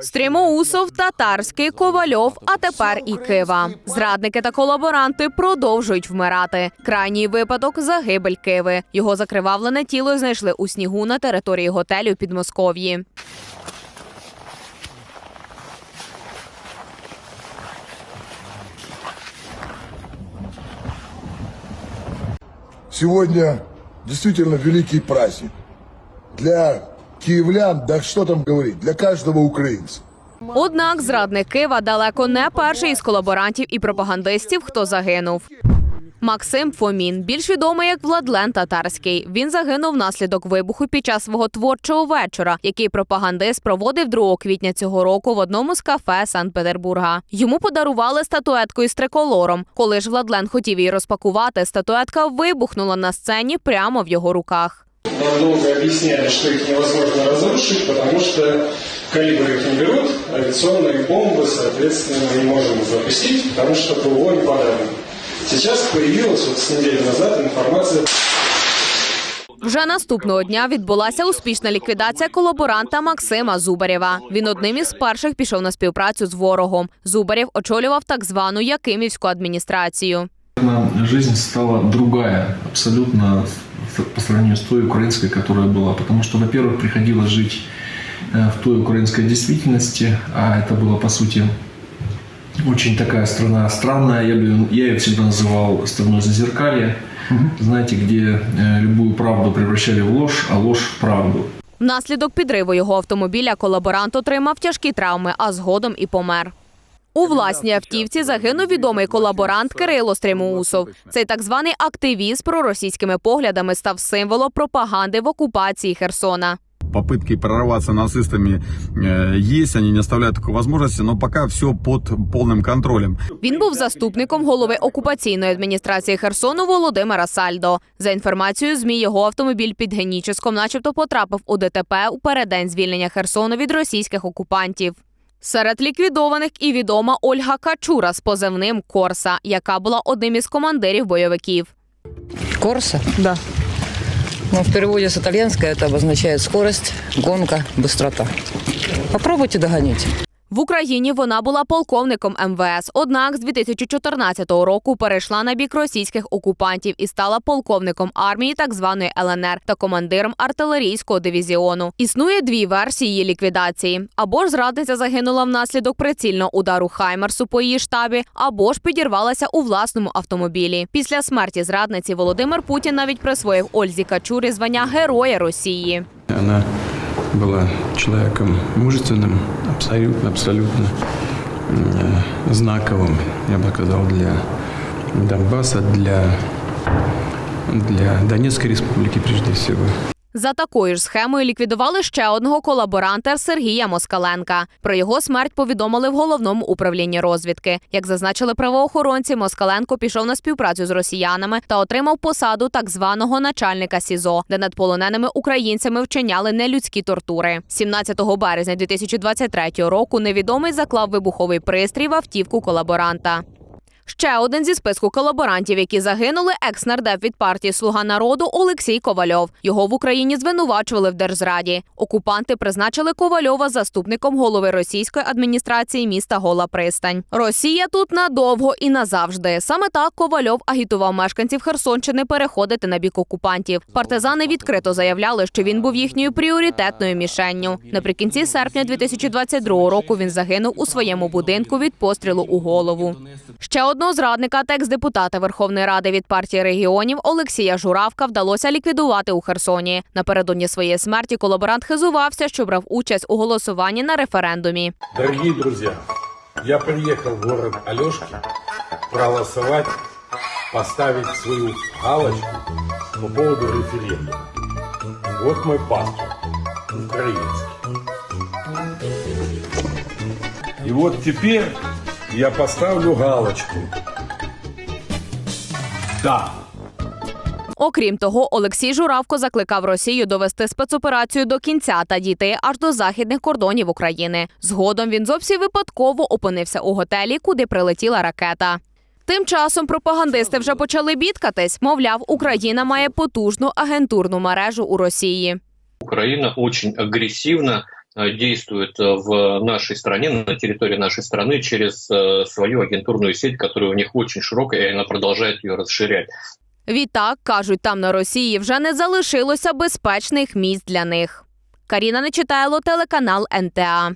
Стрімоусов, Татарський, Ковальов, а тепер і Кива. Зрадники та колаборанти продовжують вмирати. Крайній випадок загибель Киви. Його закривавлене тіло знайшли у снігу на території готелю під Москов'ї. Сегодня действительно великий праздник. Для киевлян, да что там говорить, для каждого украинца. Однак зрадник Кива далеко не перший із колаборантів і пропагандистів, хто загинув. Максим Фомін, більш відомий як Владлен Татарський. Він загинув внаслідок вибуху під час свого творчого вечора, який пропагандист проводив 2 квітня цього року в одному з кафе Санкт-Петербурга. Йому подарували статуетку із триколором. Коли ж Владлен хотів її розпакувати, статуетка вибухнула на сцені прямо в його руках. Нам долго объясняли, что их невозможно разрушить, потому что калибр их не берут, авиационные бомбы, соответственно, не можем запустить, потому что ПВО не подали. Сейчас появилась вот с недели назад информация Вже наступного дня відбулася успішна ліквідація колаборанта Максима Зубарєва. Він одним із перших пішов на співпрацю з ворогом. Зубарєв очолював так звану Якимівську адміністрацію. Наверно, жизнь стала другая абсолютно в- по сравнению с той украинской, которая была. Потому что, во-первых, приходилось жить э, в той украинской действительности, а это была, по сути, очень такая страна странная. Я, бы, я ее всегда называл страной зазеркалья. Знаете, где э, любую правду превращали в ложь, а ложь в правду. Внаслідок підриву його автомобіля колаборант отримав тяжкі травми, а згодом і помер. У власній автівці загинув відомий колаборант Кирило Стрімоусов. Цей так званий активіст проросійськими поглядами став символом пропаганди в окупації Херсона. попытки прорваться нацистами э, есть, они не оставляют такой возможности, но пока все под полным контролем. Він був заступником голови окупаційної адміністрації Херсону Володимира Сальдо. За інформацією ЗМІ, його автомобіль під Геніческом начебто потрапив у ДТП у переддень звільнення Херсону від російських окупантів. Серед ліквідованих і відома Ольга Качура з позивним Корса, яка була одним із командирів бойовиків. Корса? Да. Ну, в переводе с итальянского это обозначает скорость, гонка, быстрота. Попробуйте догонить. В Україні вона була полковником МВС, однак з 2014 року перейшла на бік російських окупантів і стала полковником армії так званої ЛНР та командиром артилерійського дивізіону. Існує дві версії її ліквідації: або ж зрадниця загинула внаслідок прицільного удару Хаймерсу по її штабі, або ж підірвалася у власному автомобілі. Після смерті зрадниці Володимир Путін навіть присвоїв Ользі Качурі звання Героя Росії. Она была человеком мужественным, абсолютно, абсолютно э, знаковым, я бы сказал, для Донбасса, для, для Донецкой республики прежде всего. За такою ж схемою ліквідували ще одного колаборанта Сергія Москаленка. Про його смерть повідомили в головному управлінні розвідки. Як зазначили правоохоронці, Москаленко пішов на співпрацю з росіянами та отримав посаду так званого начальника СІЗО, де над полоненими українцями вчиняли нелюдські тортури. 17 березня 2023 року невідомий заклав вибуховий пристрій в автівку колаборанта. Ще один зі списку колаборантів, які загинули, екс-нардеп від партії Слуга народу Олексій Ковальов. Його в Україні звинувачували в держзраді. Окупанти призначили Ковальова заступником голови російської адміністрації міста Гола Пристань. Росія тут надовго і назавжди. Саме так Ковальов агітував мешканців Херсонщини переходити на бік окупантів. Партизани відкрито заявляли, що він був їхньою пріоритетною мішенню. Наприкінці серпня 2022 року він загинув у своєму будинку від пострілу у голову. Ще одного зрадника та екс-депутата Верховної Ради від партії регіонів Олексія Журавка вдалося ліквідувати у Херсоні. Напередодні своєї смерті колаборант хизувався, що брав участь у голосуванні на референдумі. Дорогие друзья, я приехал в город Алешки проголосовать, поставить свою галочку по поводу референдума. Вот мой паспорт, украинский. И вот теперь я поставлю галочку. Да. Окрім того, Олексій Журавко закликав Росію довести спецоперацію до кінця та дійти аж до західних кордонів України. Згодом він зовсім випадково опинився у готелі, куди прилетіла ракета. Тим часом пропагандисти вже почали бідкатись. Мовляв, Україна має потужну агентурну мережу у Росії. Украина очень агрессивно э, действует э, в нашей стране, на территории нашей страны через э, свою агентурную сеть, которая у них очень широкая, и она продолжает ее расширять. Відтак, кажуть, там на Росії вже не залишилося безпечних місць для них. Каріна Нечитайло, телеканал НТА.